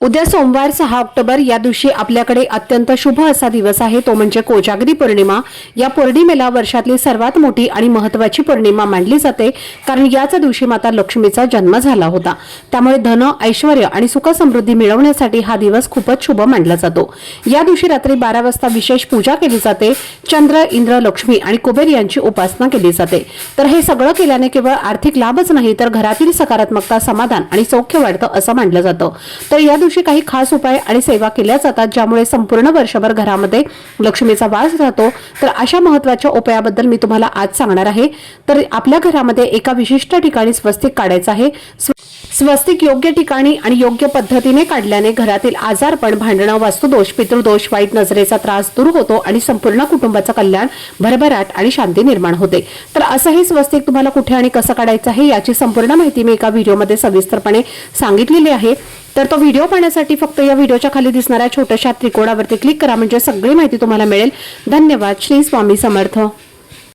उद्या सोमवार सहा ऑक्टोबर या दिवशी आपल्याकडे अत्यंत शुभ असा दिवस आहे. तो म्हणजे कोजागरी पौर्णिमा. या पौर्णिमेला वर्षातली सर्वात मोठी आणि महत्वाची पौर्णिमा मानली जाते. कारण याच दिवशी माता लक्ष्मीचा जन्म झाला होता. त्यामुळे धन ऐश्वर आणि सुख समृद्धी मिळवण्यासाठी हा दिवस खूपच शुभ मानला जातो. या दिवशी रात्री बारा वाजता विशेष पूजा केली जाते. चंद्र इंद्र लक्ष्मी आणि कुबेर यांची उपासना केली जाते. तर हे सगळं केल्याने केवळ आर्थिक लाभच नाही तर घरातील सकारात्मकता समाधान आणि सौख्य वाढतं असं मानलं जातं. तर या दिवशी काही खास उपाय आणि सेवा केल्या जातात ज्यामुळे संपूर्ण वर्षभर घरामध्ये लक्ष्मीचा वास राहतो. तर अशा महत्त्वाच्या उपायाबद्दल मी तुम्हाला आज सांगणार आहे. तर आपल्या घरामध्ये एका विशिष्ट ठिकाणी स्वस्तिक काढायचं आहे. स्व- स्वस्तिक योग्य ठिकाणी आणि योग्य पद्धतीने काढल्याने घरातील आजारपण भांडणं वास्तुदोष पितृदोष वाईट नजरेचा त्रास दूर होतो आणि संपूर्ण कुटुंबाचं कल्याण भरभराट आणि शांती निर्माण होते. तर असं हे स्वस्तिक तुम्हाला कुठे आणि कसं काढायचं आहे याची संपूर्ण माहिती मी एका व्हिडिओमध्ये सविस्तरपणे सांगितलेली आहे. तर तो व्हिडिओ पाहण्यासाठी फक्त या व्हिडिओच्या खाली दिसणाऱ्या छोट्याशा त्रिकोणावरती क्लिक करा म्हणजे सगळी माहिती तुम्हाला मिळेल. धन्यवाद. श्री स्वामी समर्थ.